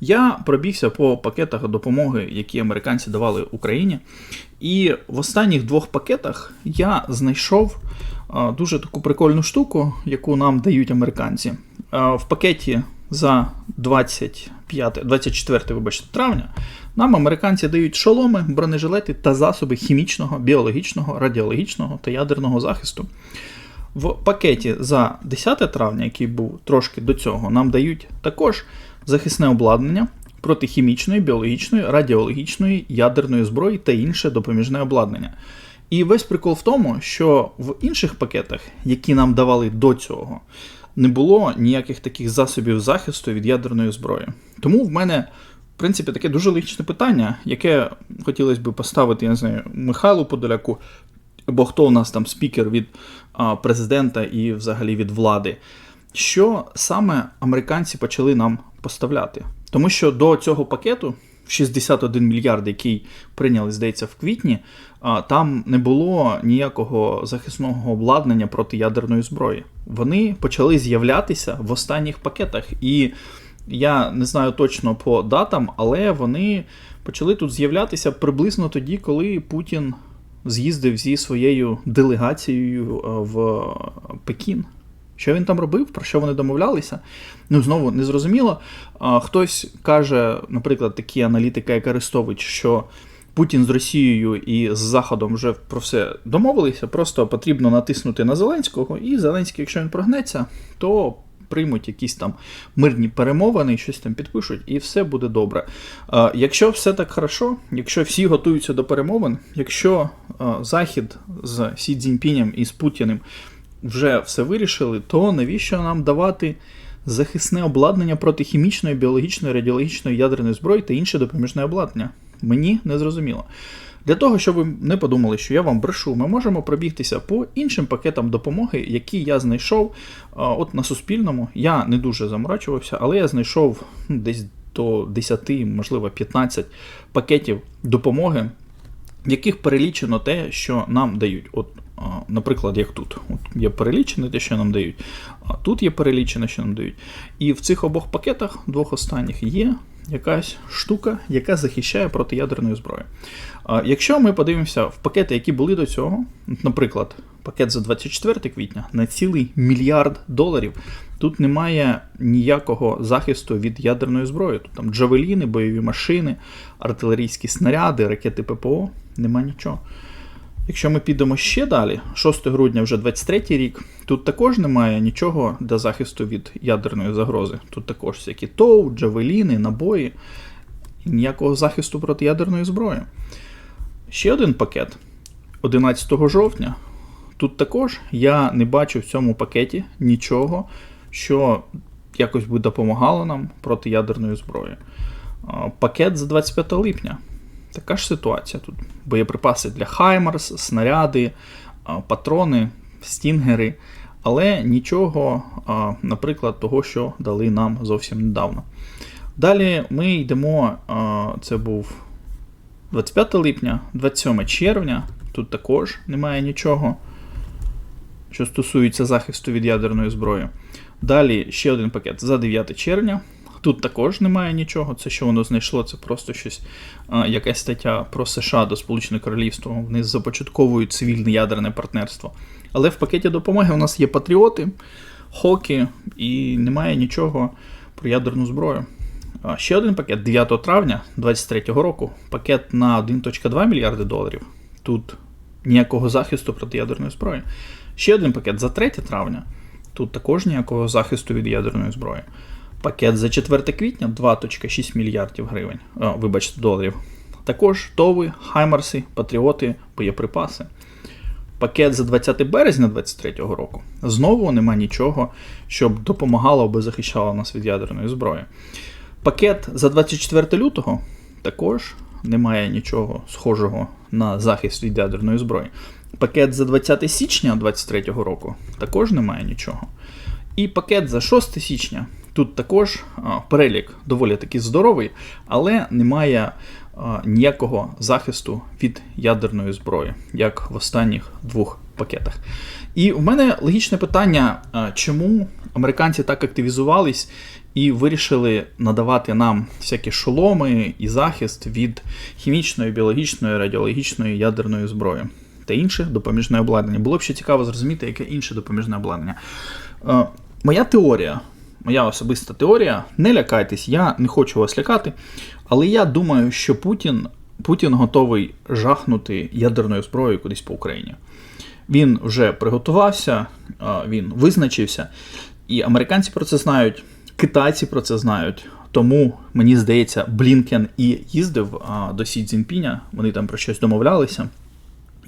Я пробігся по пакетах допомоги, які американці давали Україні. І в останніх двох пакетах я знайшов дуже таку прикольну штуку, яку нам дають американці. В пакеті за 25, 24 вибачте, травня нам американці дають шоломи, бронежилети та засоби хімічного, біологічного, радіологічного та ядерного захисту. В пакеті за 10 травня, який був трошки до цього, нам дають також захисне обладнання проти хімічної, біологічної, радіологічної, ядерної зброї та інше допоміжне обладнання. І весь прикол в тому, що в інших пакетах, які нам давали до цього, не було ніяких таких засобів захисту від ядерної зброї. Тому в мене, в принципі, таке дуже логічне питання, яке хотілося б поставити, я не знаю, Михайлу Подоляку, або хто у нас там спікер від президента і взагалі від влади. Що саме американці почали нам поставляти? Тому що до цього пакету 61 мільярд, який прийняли, здається, в квітні, там не було ніякого захисного обладнання проти ядерної зброї. Вони почали з'являтися в останніх пакетах. І я не знаю точно по датам, але вони почали тут з'являтися приблизно тоді, коли Путін з'їздив зі своєю делегацією е, в Пекін. Що він там робив, про що вони домовлялися? Ну, знову не зрозуміло. А, Хтось каже, наприклад, такі аналітики, як Арестович, що Путін з Росією і з Заходом вже про все домовилися, просто потрібно натиснути на Зеленського, і Зеленський, якщо він прогнеться, то приймуть якісь там мирні перемовини, щось там підпишуть, і все буде добре. Якщо все так хорошо, якщо всі готуються до перемовин, якщо Захід з Сі Цзіньпінем і з Путіним вже все вирішили, то навіщо нам давати захисне обладнання проти хімічної, біологічної, радіологічної ядерної зброї та інше допоміжне обладнання? Мені не зрозуміло. Для того, щоб ви не подумали, що я вам брешу, ми можемо пробігтися по іншим пакетам допомоги, які я знайшов от на Суспільному. Я не дуже заморачувався, але я знайшов ну, десь до 10, можливо, 15 пакетів допомоги, в яких перелічено те, що нам дають. От Наприклад, як тут. От Є перелічене те, що нам дають, а тут є перелічене, що нам дають. І в цих обох пакетах, двох останніх, є якась штука, яка захищає проти ядерної зброї. Якщо ми подивимося в пакети, які були до цього, наприклад, пакет за 24 квітня на цілий мільярд доларів, тут немає ніякого захисту від ядерної зброї. Тут там джавеліни, бойові машини, артилерійські снаряди, ракети ППО, немає нічого. Якщо ми підемо ще далі, 6 грудня вже 23 рік, тут також немає нічого для захисту від ядерної загрози. Тут також всякі ТОУ, джавеліни, набої, і ніякого захисту проти ядерної зброї. Ще один пакет 11 жовтня. Тут також я не бачу в цьому пакеті нічого, що якось би допомагало нам проти ядерної зброї. Пакет за 25 липня. Така ж ситуація тут. Боєприпаси для Хаймарс, снаряди, патрони, стінгери, але нічого, наприклад, того, що дали нам зовсім недавно. Далі ми йдемо, це був 25 липня, 27 червня, тут також немає нічого, що стосується захисту від ядерної зброї. Далі ще один пакет за 9 червня. Тут також немає нічого. Це що воно знайшло, це просто щось, якась стаття про США до Сполученого Королівства. Вони започатковують цивільне ядерне партнерство. Але в пакеті допомоги у нас є патріоти, хоки, і немає нічого про ядерну зброю. Ще один пакет 9 травня 2023 року. Пакет на 1.2 мільярди доларів. Тут ніякого захисту проти ядерної зброї. Ще один пакет за 3 травня. Тут також ніякого захисту від ядерної зброї. Пакет за 4 квітня 2,6 мільярдів гривень, о, вибачте, доларів. Також ТОВи, Хаймарси, Патріоти, боєприпаси. Пакет за 20 березня 2023 року знову нема нічого, щоб допомагало або захищало нас від ядерної зброї. Пакет за 24 лютого також немає нічого схожого на захист від ядерної зброї. Пакет за 20 січня 2023 року також немає нічого. І пакет за 6 січня Тут також перелік доволі таки здоровий, але немає ніякого захисту від ядерної зброї, як в останніх двох пакетах. І в мене логічне питання, чому американці так активізувались і вирішили надавати нам всякі шоломи і захист від хімічної, біологічної, радіологічної ядерної зброї та інше допоміжне обладнання. Було б ще цікаво зрозуміти, яке інше допоміжне обладнання. Моя теорія, моя особиста теорія, не лякайтесь, я не хочу вас лякати, але я думаю, що Путін, Путін готовий жахнути ядерною зброєю кудись по Україні. Він вже приготувався, він визначився, і американці про це знають, китайці про це знають. Тому мені здається, Блінкен і їздив до Сі Цзіньпіня, вони там про щось домовлялися.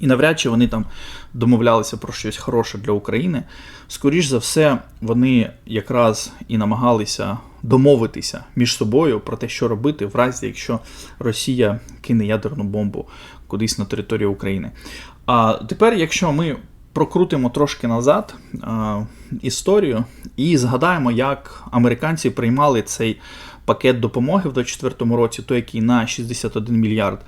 І навряд чи вони там домовлялися про щось хороше для України. Скоріш за все, вони якраз і намагалися домовитися між собою про те, що робити, в разі якщо Росія кине ядерну бомбу кудись на територію України. А тепер, якщо ми прокрутимо трошки назад а, історію і згадаємо, як американці приймали цей пакет допомоги в 2024 році, той який на 61 мільярд.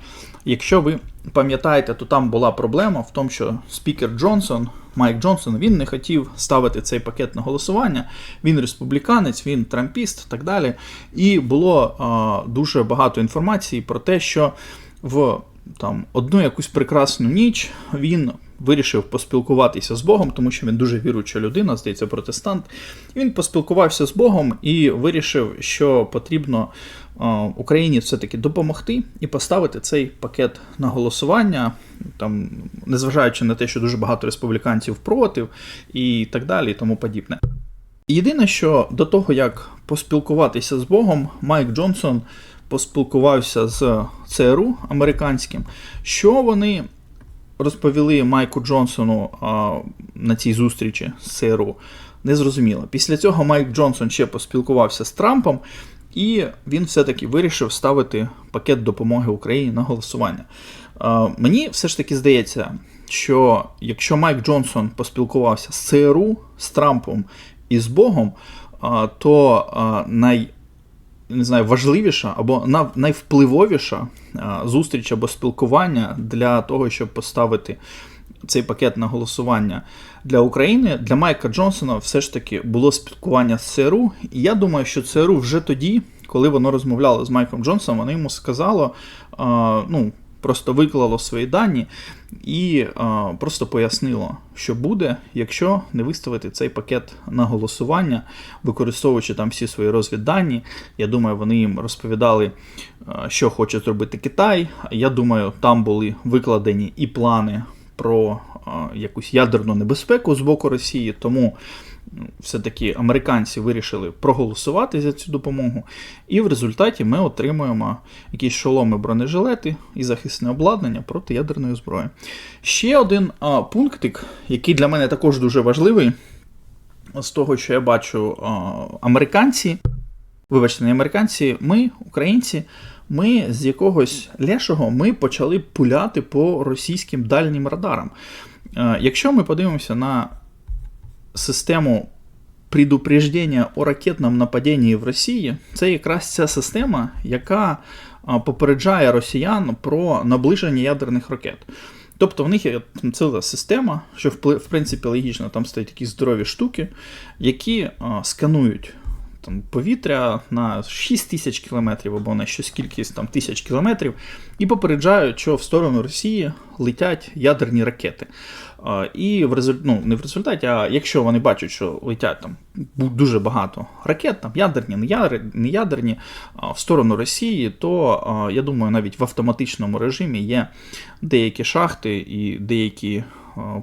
Якщо ви пам'ятаєте, то там була проблема в тому, що спікер Джонсон, Майк Джонсон, він не хотів ставити цей пакет на голосування. Він республіканець, він трампіст так далі. І було а, дуже багато інформації про те, що в там одну якусь прекрасну ніч він вирішив поспілкуватися з Богом, тому що він дуже віруюча людина, здається, протестант. Він поспілкувався з Богом і вирішив, що потрібно Україні все-таки допомогти і поставити цей пакет на голосування, там, незважаючи на те, що дуже багато республіканців проти і так далі, і тому подібне. Єдине, що до того, як поспілкуватися з Богом, Майк Джонсон поспілкувався з ЦРУ американським, що вони розповіли Майку Джонсону а, на цій зустрічі з ЦРУ, незрозуміло. Після цього Майк Джонсон ще поспілкувався з Трампом, і він все-таки вирішив ставити пакет допомоги Україні на голосування. А, мені все ж таки здається, що якщо Майк Джонсон поспілкувався з ЦРУ, з Трампом і з Богом, а, то а, най не знаю, важливіша або найвпливовіша зустріч або спілкування для того, щоб поставити цей пакет на голосування для України. Для Майка Джонсона все ж таки було спілкування з ЦРУ. І я думаю, що ЦРУ вже тоді, коли воно розмовляло з Майком Джонсоном, воно йому сказало, ну, просто виклало свої дані і а, просто пояснило, що буде, якщо не виставити цей пакет на голосування, використовуючи там всі свої розвіддані. Я думаю, вони їм розповідали, а, що хоче зробити Китай. Я думаю, там були викладені і плани про а, якусь ядерну небезпеку з боку Росії. Тому все-таки американці вирішили проголосувати за цю допомогу, і в результаті ми отримуємо якісь шоломи бронежилети і захисне обладнання проти ядерної зброї. Ще один а, пунктик, який для мене також дуже важливий, з того, що я бачу, а, американці, вибачте, не американці, ми, українці. Ми з якогось лешого ми почали пуляти по російським дальнім радарам. Якщо ми подивимося на систему предупреждення о ракетному нападінні в Росії, це якраз ця система, яка попереджає росіян про наближення ядерних ракет. Тобто в них є ціла система, що в принципі логічно, там стоять такі здорові штуки, які сканують там, повітря на 6 тисяч кілометрів або на щось кількість там, тисяч кілометрів, і попереджають, що в сторону Росії летять ядерні ракети. І в результ... ну, не в результаті, а якщо вони бачать, що летять там дуже багато ракет, там ядерні, не ядерні, в сторону Росії, то я думаю, навіть в автоматичному режимі є деякі шахти і деякі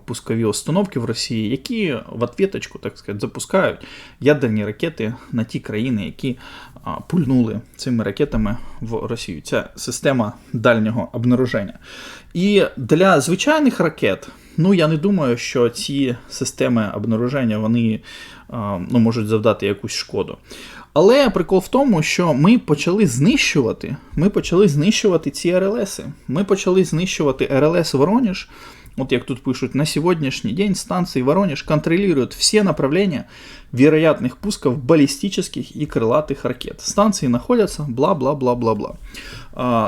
пускові установки в Росії, які в ответочку, так сказати, запускають ядерні ракети на ті країни, які пульнули цими ракетами в Росію. Це система дальнього обнаруження. І для звичайних ракет. Ну, я не думаю, що ці системи обнаруження вони ну, можуть завдати якусь шкоду. Але прикол в тому, що ми почали знищувати ми почали знищувати ці РЛСи. Ми почали знищувати РЛС Воронеж. Вот як тут пишут, на сегодняшний день станции Воронеж контролируют все направления вероятных пусков баллистических и крылатых ракет. Станции находятся бла-бла-бла-бла-бла.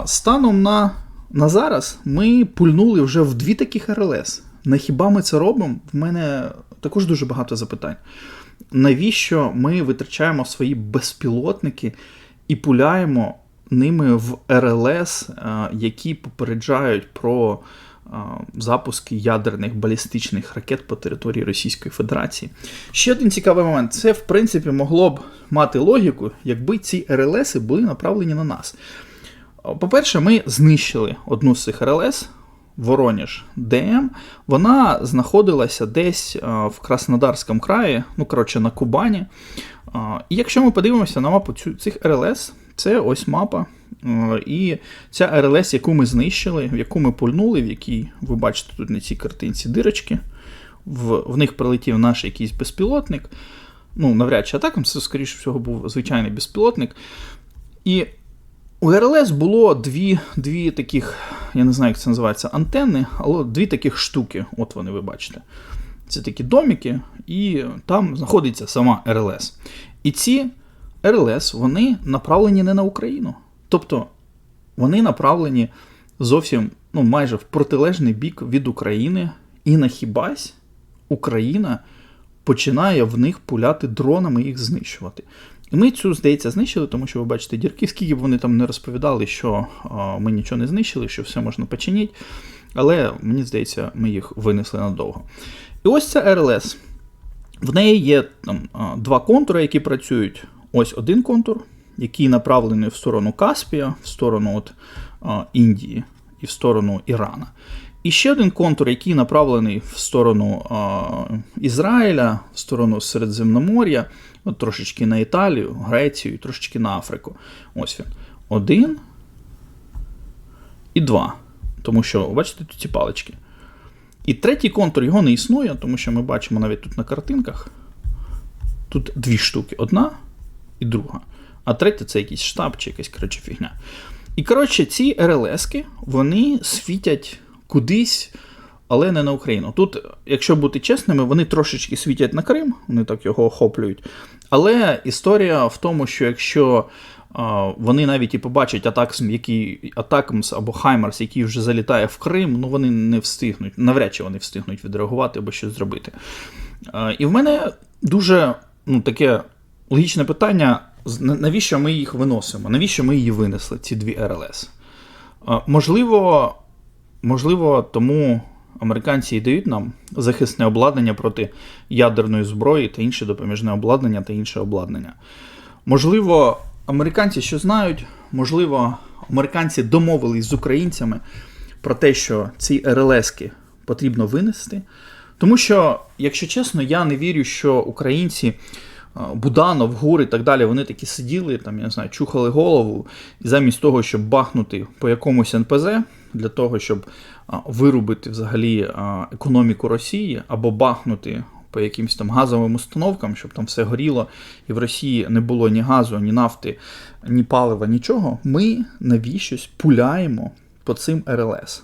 Станом на на зараз ми пульнули вже в дві таких РЛС. На хіба ми це робимо? В мене також дуже багато запитань. навіщо ми витрачаємо свої безпілотники і пуляємо ними в РЛС, е, які попереджають про е, запуски ядерних балістичних ракет по території Російської Федерації. Ще один цікавий момент: це, в принципі, могло б мати логіку, якби ці РЛСи були направлені на нас. По-перше, ми знищили одну з цих РЛС. Вороніж ДМ, вона знаходилася десь в Краснодарському краї, ну, коротше, на Кубані. І якщо ми подивимося на мапу цих РЛС, це ось мапа. І ця РЛС, яку ми знищили, в яку ми пульнули, в якій ви бачите тут на цій картинці дирочки, в, в них прилетів наш якийсь безпілотник. Ну, навряд чи атакам, це, скоріше всього, був звичайний безпілотник. І у РЛС було дві дві таких, я не знаю, як це називається, антенни, але дві таких штуки, от вони ви бачите. Це такі доміки, і там знаходиться сама РЛС. І ці РЛС вони направлені не на Україну. Тобто вони направлені зовсім ну, майже в протилежний бік від України, і на хібась Україна починає в них пуляти дронами їх знищувати. І ми цю, здається, знищили, тому що ви бачите дірки, скільки б вони там не розповідали, що а, ми нічого не знищили, що все можна починити. Але мені здається, ми їх винесли надовго. І ось ця РЛС. В неї є там два контури, які працюють. Ось один контур, який направлений в сторону Каспія, в сторону от, Індії і в сторону Ірана. І ще один контур, який направлений в сторону а, Ізраїля, в сторону Середземномор'я, от трошечки на Італію, Грецію, трошечки на Африку. Ось він. Один і два. Тому що, бачите, тут ці палички. І третій контур його не існує, тому що ми бачимо навіть тут на картинках. Тут дві штуки: одна і друга. А третя це якийсь штаб чи якась коротше, фігня. І, коротше, ці РЛСки, вони світять кудись, але не на Україну. Тут, якщо бути чесними, вони трошечки світять на Крим, вони так його охоплюють. Але історія в тому, що якщо вони навіть і побачать Атакмс, який Атакмс або Хаймарс, який вже залітає в Крим, ну вони не встигнуть, навряд чи вони встигнуть відреагувати або щось зробити. І в мене дуже ну, таке логічне питання: навіщо ми їх виносимо? Навіщо ми її винесли, ці дві РЛС? Можливо, можливо, тому. Американці і дають нам захисне обладнання проти ядерної зброї та інше допоміжне обладнання та інше обладнання. Можливо, Американці що знають, можливо, американці домовились з українцями про те, що ці РЛСки потрібно винести. Тому що, якщо чесно, я не вірю, що українці. Буданов, Гур і так далі, вони такі сиділи, там, я не знаю, чухали голову, і замість того, щоб бахнути по якомусь НПЗ, для того, щоб вирубити взагалі економіку Росії, або бахнути по якимось там газовим установкам, щоб там все горіло, і в Росії не було ні газу, ні нафти, ні палива, нічого, ми навіщось пуляємо по цим РЛС.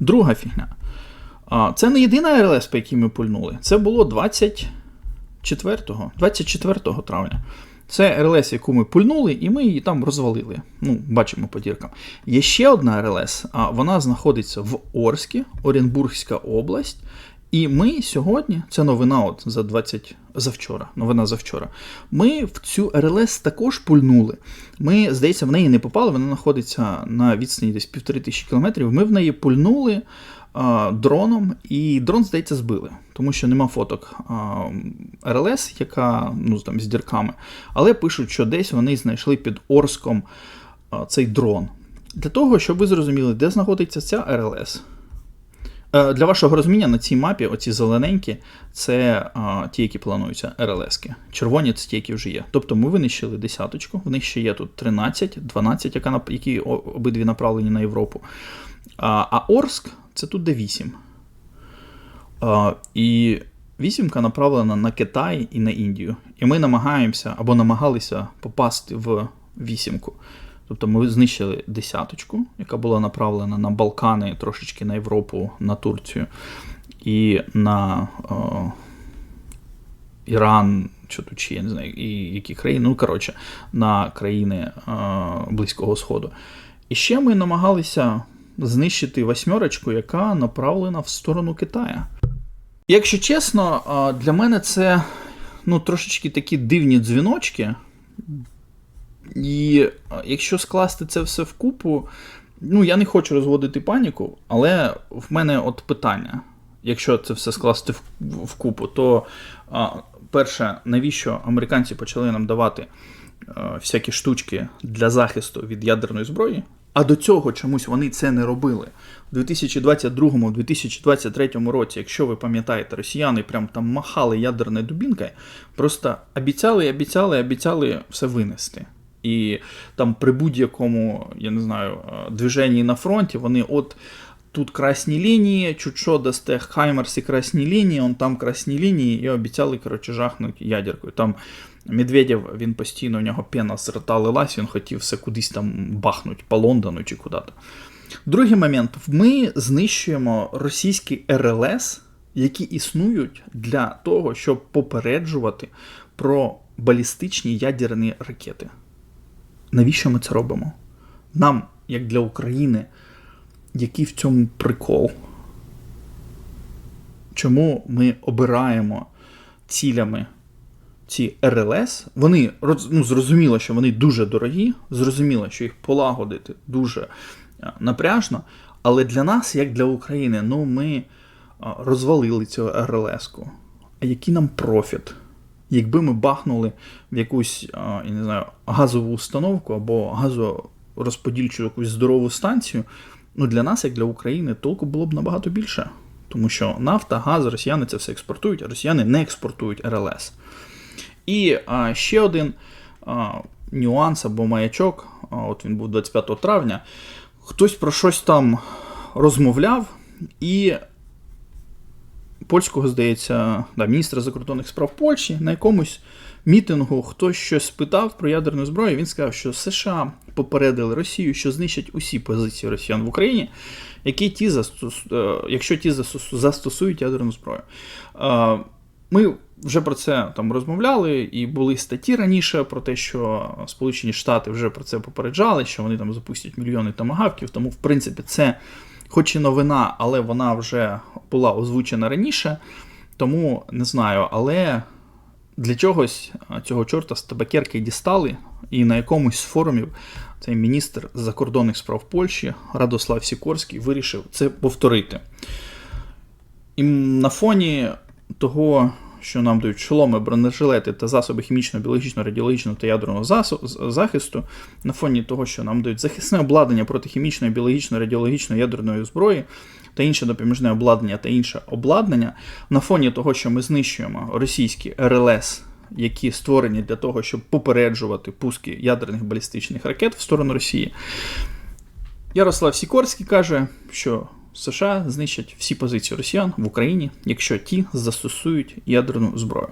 Друга фігня. Це не єдина РЛС, по якій ми пульнули. Це було 24 24 травня. Це РЛС, яку ми пульнули, і ми її там розвалили. Ну, Бачимо по діркам. Є ще одна РЛС, а вона знаходиться в Орскі, Оренбургська область. І ми сьогодні, це новина от за 20 завчора, новина завчора. Ми в цю РЛС також пульнули. Ми, здається, в неї не попали, вона знаходиться на відстані десь півтори тисячі кілометрів. Ми в неї пульнули дроном, і дрон, здається, збили, тому що нема фоток РЛС, яка ну, там, з дірками. Але пишуть, що десь вони знайшли під Орском цей дрон. Для того, щоб ви зрозуміли, де знаходиться ця РЛС. Е, для вашого розуміння на цій мапі оці зелененькі це а, ті, які плануються РЛСки. Червоні це ті, які вже є. Тобто ми винищили десяточку, в них ще є тут 13, 12, яка, які обидві направлені на Європу. А а Орск це тут де 8. А, І вісімка направлена на Китай і на Індію. І ми намагаємося або намагалися попасти в вісімку. Тобто ми знищили десяточку, яка була направлена на Балкани, трошечки на Європу, на Турцію і на о, Іран, що тут чи я не знаю, і які країни, ну коротше, на країни о, Близького Сходу. І ще ми намагалися знищити восьмерочку, яка направлена в сторону Китая. Якщо чесно, для мене це ну, трошечки такі дивні дзвіночки. І якщо скласти це все вкупу, ну, я не хочу розводити паніку, але в мене от питання. Якщо це все скласти в, вкупу, то перше, навіщо американці почали нам давати всякі штучки для захисту від ядерної зброї? А до цього чомусь вони це не робили. У 2022-2023 році, якщо ви пам'ятаєте, росіяни прям там махали ядерною дубінкою, просто обіцяли, обіцяли, обіцяли все винести. І там при будь-якому, я не знаю, е, движенні на фронті вони от тут красні лінії, чуть що дасте Хаймерсі красні лінії, он там красні лінії, і обіцяли, коротше, жахнути ядеркою. Там Медведєв, він постійно, у нього пена з рота лилась, він хотів все кудись там бахнуть по Лондону чи куди-то. Другий момент: ми знищуємо російські РЛС, які існують для того, щоб попереджувати про балістичні ядерні ракети. Навіщо ми це робимо? Нам, як для України, який в цьому прикол? Чому ми обираємо цілями ці РЛС? Вони ну, зрозуміло, що вони дуже дорогі, зрозуміло, що їх полагодити дуже е, напряжно, але для нас, як для України, ну ми е, розвалили цю РЛС-ку. А який нам профіт? Якби ми бахнули в якусь е, я не знаю, газову установку або газорозподільчу якусь здорову станцію, ну для нас, як для України, толку було б набагато більше. Тому що нафта, газ, росіяни це все експортують, а росіяни не експортують РЛС. І а, ще один а, нюанс або маячок, а, от він був 25 травня, хтось про щось там розмовляв, і польського, здається, да, міністра закордонних справ Польщі на якомусь мітингу хтось щось спитав про ядерну зброю. Він сказав, що США попередили Росію, що знищать усі позиції Росіян в Україні, які ті застос... Е, якщо ті застосують ядерну зброю. Е, ми вже про це там розмовляли, і були статті раніше про те, що Сполучені Штати вже про це попереджали, що вони там запустять мільйони тамагавків. Тому, в принципі, це, хоч і новина, але вона вже була озвучена раніше. Тому не знаю, але для чогось цього чорта з табакерки дістали, і на якомусь з форумів цей міністр закордонних справ Польщі Радослав Сікорський вирішив це повторити. І на фоні того, що нам дають шоломи, бронежилети та засоби хімічного, біологічного, радіологічного та ядерного захисту, на фоні того, що нам дають захисне обладнання проти хімічної, біологічної, радіологічної ядерної зброї та інше допоміжне обладнання та інше обладнання, на фоні того, що ми знищуємо російські РЛС. Які створені для того, щоб попереджувати пуски ядерних балістичних ракет в сторону Росії. Ярослав Сікорський каже, що США знищать всі позиції росіян в Україні, якщо ті застосують ядерну зброю.